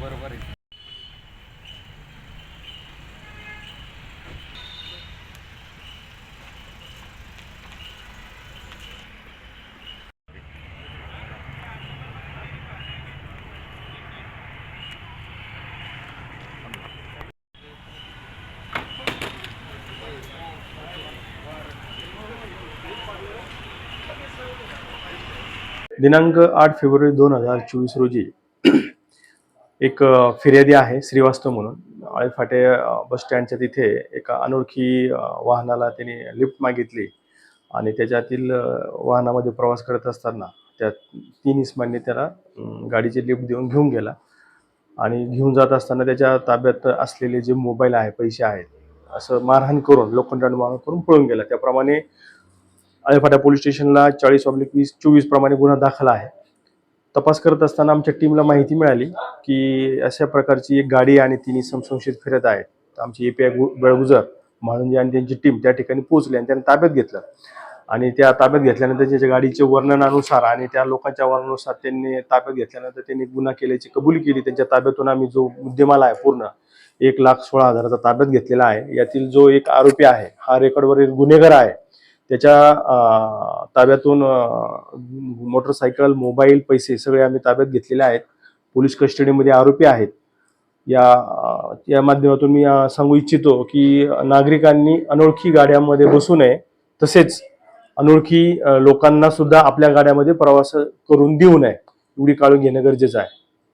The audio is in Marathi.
बरोबर आहे. दिनांक आठ फेब्रुवारी दोन हजार चोवीस रोजी एक फिर्यादी आहे श्रीवास्तव म्हणून. आळेफाटे अ, बस स्टँडच्या तिथे एका अनोळखी वाहनाला त्याने लिफ्ट मागितली आणि त्याच्यातील वाहनामध्ये प्रवास करत असताना त्या तीन इस्मांनी त्याला गाडीची लिफ्ट देऊन घेऊन गेला आणि घेऊन जात असताना त्याच्या ताब्यात असलेले जे मोबाईल आहे पैसे आहेत असं मारहाण करून लोखंडाने मारहाण करून पळून गेला. त्याप्रमाणे अळेफाटा पोलीस स्टेशनला चाळीस ऑब्लिक वीस चोवीस प्रमाणे गुन्हा दाखल आहे. तपास करत असताना आमच्या टीमला माहिती मिळाली की अशा प्रकारची एक गाडी आणि तिन्ही संशयित फिरत आहेत. तर आमची एपीआय बेळगुजर म्हाळुंजी आणि त्यांची टीम त्या ठिकाणी पोहोचली आणि त्यांनी ताब्यात घेतलं. आणि त्या ताब्यात घेतल्यानंतर त्याच्या गाडीच्या वर्णनानुसार आणि त्या लोकांच्या वर्णनानुसार त्यांनी ताब्यात घेतल्यानंतर त्यांनी गुन्हा केल्याची कबुली केली. त्यांच्या ताब्यातून आम्ही जो मुद्देमाल आहे पूर्ण एक लाख सोळा हजाराचा ताब्यात घेतलेला आहे. यातील जो एक आरोपी आहे हा रेकॉर्डवरील गुन्हेगार आहे. त्याच्या ताब्यातून मोटरसायकल मोबाईल पैसे सगळे आम्ही ताब्यात घेतलेले आहेत. पोलीस कस्टडीमध्ये आरोपी आहेत. या या माध्यमातून मी सांगू इच्छितो की नागरिकांनी अनोळखी गाड्यांमध्ये बसू नये. तसेच अनोळखी लोकांना सुद्धा आपल्या गाड्यामध्ये प्रवास करून देऊ नये. एवढी काळून घेणं गरजेचं आहे.